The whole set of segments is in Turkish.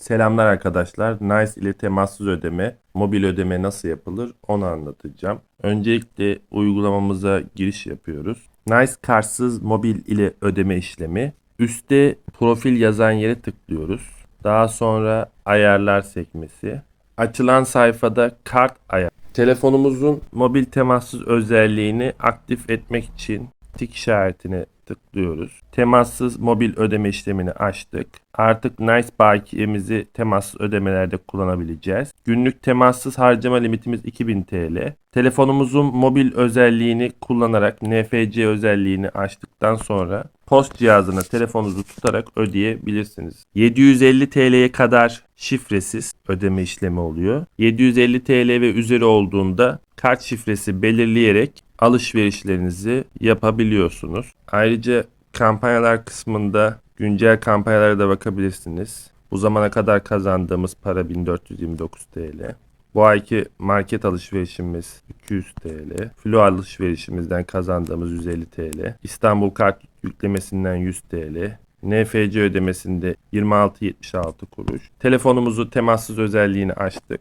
Selamlar arkadaşlar. Nice ile temassız ödeme, mobil ödeme nasıl yapılır onu anlatacağım. Öncelikle uygulamamıza giriş yapıyoruz. Nice kartsız mobil ile ödeme işlemi. Üste profil yazan yere tıklıyoruz. Daha sonra ayarlar sekmesi. Açılan sayfada kart ayar. Telefonumuzun mobil temassız özelliğini aktif etmek için tik işaretine tıklıyoruz. Temassız mobil ödeme işlemini açtık. Artık Nice bakiyemizi temassız ödemelerde kullanabileceğiz. Günlük temassız harcama limitimiz 2000 TL. Telefonumuzun mobil özelliğini kullanarak NFC özelliğini açtıktan sonra post cihazına telefonunuzu tutarak ödeyebilirsiniz. 750 TL'ye kadar şifresiz ödeme işlemi oluyor. 750 TL ve üzeri olduğunda kart şifresi belirleyerek alışverişlerinizi yapabiliyorsunuz. Ayrıca kampanyalar kısmında güncel kampanyalara da bakabilirsiniz. Bu zamana kadar kazandığımız para 1429 TL. Bu ayki market alışverişimiz 200 TL. Flu alışverişimizden kazandığımız 150 TL. İstanbul kart yüklemesinden 100 TL. NFC ödemesinde 26.76 kuruş. Telefonumuzu temassız özelliğini açtık.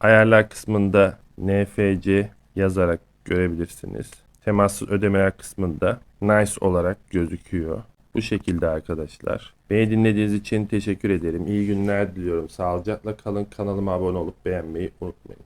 Ayarlar kısmında NFC yazarak görebilirsiniz. Temassız ödemeler kısmında nice olarak gözüküyor. Bu şekilde arkadaşlar. Beni dinlediğiniz için teşekkür ederim. İyi günler diliyorum. Sağlıcakla kalın. Kanalıma abone olup beğenmeyi unutmayın.